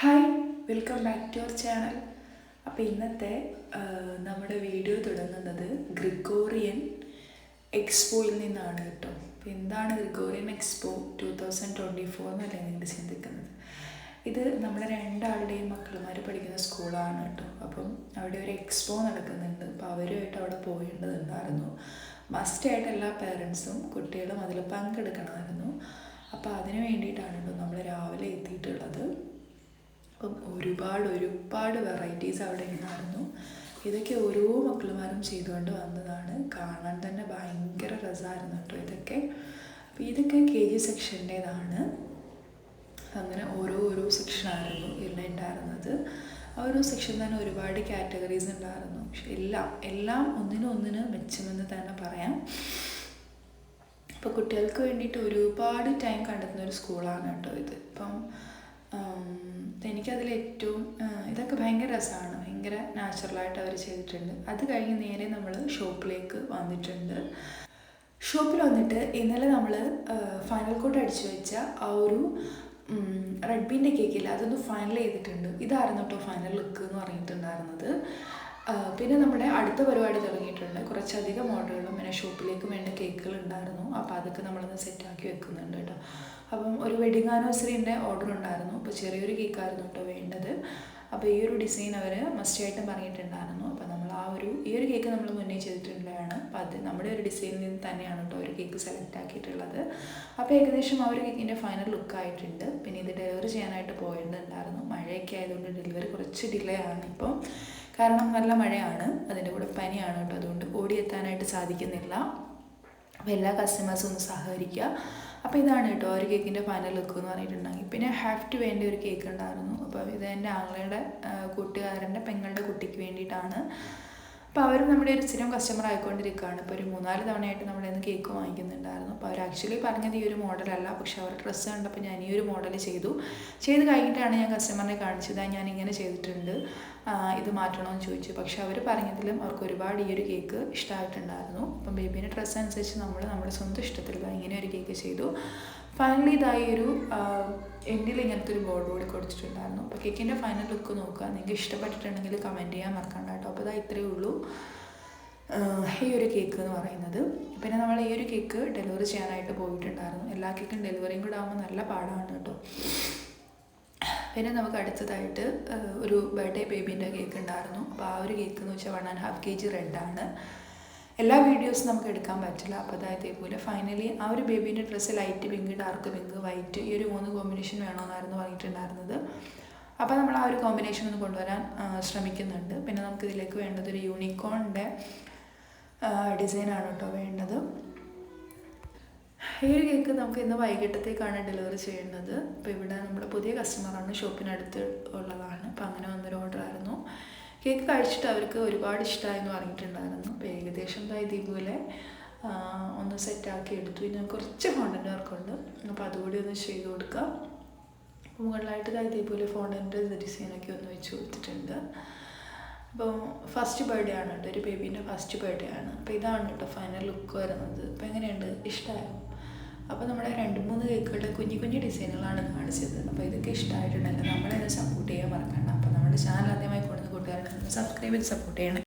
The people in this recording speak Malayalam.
Hi welcome back to our channel. അപ്പോൾ ഇന്നത്തെ നമ്മുടെ വീഡിയോ തുടങ്ങുന്നത് ഗ്രിഗോറിയൻ എക്സ്പോയിൽ നിന്നാണ് കേട്ടോ. അപ്പോൾ എന്താണ് Gregorian expo two thousand twenty four എന്നല്ലേ നിങ്ങൾ ചിന്തിക്കുന്നത്? ഇത് നമ്മുടെ രണ്ടാളുടെയും മക്കളുമാർ പഠിക്കുന്ന സ്കൂളാണ് കേട്ടോ. അപ്പം അവിടെ ഒരു എക്സ്പോ നടക്കുന്നുണ്ട്. അപ്പോൾ അവരുമായിട്ട് അവിടെ പോകേണ്ടതുണ്ടായിരുന്നു. മസ്റ്റായിട്ട് എല്ലാ പേരൻസും കുട്ടികളും അതിൽ പങ്കെടുക്കണമായിരുന്നു. അപ്പോൾ അതിന് വേണ്ടിയിട്ടാണ് കേട്ടോ നമ്മൾ രാവിലെ ഒരുപാട് ഒരുപാട് വെറൈറ്റീസ് അവിടെ ഉണ്ടായിരുന്നു. ഇതൊക്കെ ഓരോ മക്കളുമാരും ചെയ്തുകൊണ്ട് വന്നതാണ്. കാണാൻ തന്നെ ഭയങ്കര രസമായിരുന്നു കേട്ടോ ഇതൊക്കെ. അപ്പോൾ ഇതൊക്കെ കെ ജി സെക്ഷന്റേതാണ്. അങ്ങനെ ഓരോ ഓരോ സെക്ഷനായിരുന്നു ഇവിടെ ഉണ്ടായിരുന്നത്. ഓരോ സെക്ഷൻ തന്നെ ഒരുപാട് കാറ്റഗറീസ് ഉണ്ടായിരുന്നു. പക്ഷെ എല്ലാം എല്ലാം ഒന്നിനും ഒന്നിന് മെച്ചമെന്ന് തന്നെ പറയാം. അപ്പോൾ കുട്ടികൾക്ക് വേണ്ടിയിട്ട് ഒരുപാട് ടൈം കണ്ടെത്തുന്ന ഒരു സ്കൂളാണ് കേട്ടോ ഇത്. ഇപ്പം എനിക്കതിൽ ഏറ്റവും ഇതൊക്കെ ഭയങ്കര രസമാണ് ഭയങ്കര നാച്ചുറലായിട്ട് അവർ ചെയ്തിട്ടുണ്ട്. അത് കഴിഞ്ഞ് നേരെ നമ്മൾ ഷോപ്പിലേക്ക് വന്നിട്ടുണ്ട്. ഷോപ്പിൽ വന്നിട്ട് ഇന്നലെ നമ്മൾ ഫൈനൽ കോട്ട് അടിച്ചു വെച്ച ആ ഒരു റെഡ് ബീന്റെ കേക്കില്ല അതൊന്ന് ഫൈനൽ ചെയ്തിട്ടുണ്ട്. ഇതായിരുന്നു കേട്ടോ ഫൈനൽ ലുക്ക് എന്ന് പറഞ്ഞിട്ടുണ്ടായിരുന്നത്. പിന്നെ നമ്മുടെ അടുത്ത പരിപാടി തുടങ്ങിയിട്ടുണ്ട്. കുറച്ചധികം ഓർഡറുകളും പിന്നെ ഷോപ്പിലേക്ക് വേണ്ട കേക്കുകൾ ഉണ്ടായിരുന്നു. അപ്പോൾ അതൊക്കെ നമ്മളൊന്ന് സെറ്റാക്കി വെക്കുന്നുണ്ട് കേട്ടോ. അപ്പം ഒരു വെഡിങ് ആനിവേഴ്സറിന്റെ ഓർഡർ ഉണ്ടായിരുന്നു. അപ്പോൾ ചെറിയൊരു കേക്കായിരുന്നു കേട്ടോ വേണ്ടത്. അപ്പോൾ ഈ ഒരു ഡിസൈൻ അവർ മസ്റ്റായിട്ടും പറഞ്ഞിട്ടുണ്ടായിരുന്നു. അപ്പോൾ നമ്മൾ ആ ഒരു ഈ ഒരു കേക്ക് നമ്മൾ മുന്നേ ചെയ്തിട്ടുള്ളതാണ്. അപ്പോൾ അത് നമ്മുടെ ഒരു ഡിസൈനിൽ നിന്ന് തന്നെയാണ് കേട്ടോ ഒരു കേക്ക് സെലക്ട് ആക്കിയിട്ടുള്ളത്. അപ്പോൾ ഏകദേശം ആ ഒരു കേക്കിന്റെ ഫൈനൽ ലുക്ക് ആയിട്ടുണ്ട്. പിന്നെ ഇത് ഡെലിവറി ചെയ്യാനായിട്ട് പോയിട്ടുണ്ടായിരുന്നു മഴയൊക്കെ ആയതുകൊണ്ട് ഡെലിവറി കുറച്ച് ഡിലേ ആണ് ഇപ്പോൾ കാരണം നല്ല മഴയാണ് അതിന്റെ കൂടെ പനിയാണ് കേട്ടോ. അതുകൊണ്ട് ഓടിയെത്താനായിട്ട് സാധിക്കുന്നില്ല. അപ്പോൾ എല്ലാ കസ്റ്റമേഴ്സും ഒന്ന് സഹകരിക്കുക. അപ്പോൾ ഇതാണ് കേട്ടോ ഒരു കേക്കിന്റെ ഫൈനൽ ലുക്ക് എന്ന് പറഞ്ഞിട്ടുണ്ടെങ്കിൽ. പിന്നെ ടു വേണ്ട ഒരു കേക്ക് ഉണ്ടായിരുന്നു. അപ്പോൾ ഇത് എന്റെ ആങ്ങളുടെ കൂട്ടുകാരന്റെ പെങ്ങളുടെ കുട്ടിക്ക് വേണ്ടിയിട്ടാണ്. അപ്പോൾ അവർ നമ്മുടെ ഒരു സ്ഥിരം കസ്റ്റമർ ആയിക്കൊണ്ടിരിക്കുകയാണ്. ഇപ്പോൾ ഒരു മൂന്നാൽ തവണയായിട്ട് നമ്മുടെ കേക്ക് വാങ്ങിക്കുന്നുണ്ടായിരുന്നു. ആക്ച്വലി പറഞ്ഞത് ഈ ഒരു മോഡലല്ല പക്ഷെ അവർ ഡ്രസ്സ് കണ്ടപ്പോൾ ഞാൻ ഈ ഒരു മോഡൽ ചെയ്തു. ചെയ്ത് കഴിഞ്ഞിട്ടാണ് ഞാൻ കസ്റ്റമറിനെ കാണിച്ചത്. ഞാൻ ഇങ്ങനെ ചെയ്തിട്ടുണ്ട്. ഇത് മാറ്റണമെന്ന് ചോദിച്ചു. പക്ഷെ അവർ പറഞ്ഞതിലും അവർക്ക് ഒരുപാട് ഈ ഒരു കേക്ക് ഇഷ്ടമായിട്ടുണ്ടായിരുന്നു അപ്പം ബേബീന്റെ ഡ്രസ്സ് അനുസരിച്ച് നമ്മൾ നമ്മുടെ സ്വന്തം ഇഷ്ടത്തിൽ ഇങ്ങനെ ഒരു കേക്ക് ചെയ്തു. ഫൈനലി ഇതായി ഒരു എൻഡിൽ ഇങ്ങനത്തെ ഒരു ബോർഡ് കൂടി കൊടുത്തിട്ടുണ്ടായിരുന്നു. അപ്പോൾ കേക്കിന്റെ ഫൈനൽ ലുക്ക് നോക്കുക. നിങ്ങൾക്ക് ഇഷ്ടപ്പെട്ടിട്ടുണ്ടെങ്കിൽ കമന്റ് ചെയ്യാൻ മറക്കണ്ട കേട്ടോ. അപ്പോൾ ഇതാ ഇത്രയേ ഉള്ളൂ. ഈ ഒരു കേക്ക് എന്ന് പറയുന്നത്. പിന്നെ നമ്മൾ ഈ ഒരു കേക്ക് ഡെലിവറി ചെയ്യാനായിട്ട് പോയിട്ടുണ്ടായിരുന്നു. എല്ലാ കേക്കും ഡെലിവറിയും കൂടെ ആകുമ്പോൾ നല്ല പാടാണ് കേട്ടോ. പിന്നെ നമുക്ക് അടുത്തതായിട്ട് ഒരു ബർത്ത്ഡേ ബേബീന്റെ കേക്ക് ഉണ്ടായിരുന്നു. അപ്പോൾ ആ ഒരു കേക്ക് എന്ന് വെച്ചാൽ one and half K G റെഡാണ് എല്ലാ വീഡിയോസും നമുക്ക് എടുക്കാൻ പറ്റില്ല. അപ്പോൾ അതായത് ഇതേപോലെ ഫൈനലി ആ ഒരു ബേബീന്റെ dress light pink dark pink white ഈ ഒരു മൂന്ന് കോമ്പിനേഷൻ വേണമെന്നായിരുന്നു പറഞ്ഞിട്ടുണ്ടായിരുന്നത്. അപ്പോൾ നമ്മൾ ആ ഒരു കോമ്പിനേഷൻ ഒന്ന് കൊണ്ടുവരാൻ ശ്രമിക്കുന്നുണ്ട്. പിന്നെ നമുക്ക് ഇതിലേക്ക് വേണ്ടത് ഒരു യൂണിക്കോണിന്റെ ഡിസൈനാണ് കേട്ടോ വേണ്ടത്. ഈ ഒരു കേക്ക് നമുക്ക് ഇന്ന് വൈകിട്ടത്തേക്കാണ് ഡെലിവറി ചെയ്യുന്നത് അപ്പോൾ ഇവിടെ നമ്മുടെ പുതിയ കസ്റ്റമറാണ് ഷോപ്പിനടുത്ത് ഉള്ളതാണ്. അപ്പോൾ അങ്ങനെ വന്നൊരു ഓർഡർ ആയിരുന്നു. കേക്ക് കഴിച്ചിട്ട് അവർക്ക് ഒരുപാട് ഇഷ്ടമായി എന്ന് പറഞ്ഞിട്ടുണ്ടായിരുന്നു. അപ്പോൾ ഏകദേശം ഇതേപോലെ ഒന്ന് സെറ്റാക്കി എടുത്തു. ഇനി കുറച്ച് ഫോണ്ടന്റ് വർക്കുണ്ട് അപ്പോൾ അതുകൂടി ഒന്ന് ചെയ്ത് കൊടുക്കാം. മുകളിലായിട്ട് ഇതേപോലെ ഫോണ്ടന്റെ ഡിസൈനൊക്കെ ഒന്ന് വെച്ച് കൊടുത്തിട്ടുണ്ട്. അപ്പോൾ ഫസ്റ്റ് ബർത്ത്ഡേ ആണ് കേട്ടോ ഒരു ബേബീന്റെ ഫസ്റ്റ് ബർത്ത്ഡേ ആണ്. അപ്പോൾ ഇതാണ് കേട്ടോ ഫൈനൽ ലുക്ക് വരുന്നത്. അപ്പോൾ എങ്ങനെയുണ്ട്? ഇഷ്ടമായോ അപ്പോൾ നമ്മുടെ രണ്ട് മൂന്ന് കേക്കുകളുടെ കുഞ്ഞു കുഞ്ഞു ഡിസൈനുകളാണ് കാണിച്ചത്. അപ്പോൾ ഇതൊക്കെ ഇഷ്ടമായിട്ടുണ്ടെങ്കിൽ നമ്മളെ സപ്പോർട്ട് ചെയ്യാൻ മറക്കണ്ട. അപ്പോൾ നമ്മുടെ ചാനൽ ആദ്യമായി കൊടുക്കുന്ന കൂട്ടുകാരുടെ സബ്സ്ക്രൈബ് ചെയ്ത് സപ്പോർട്ട് ചെയ്യണം.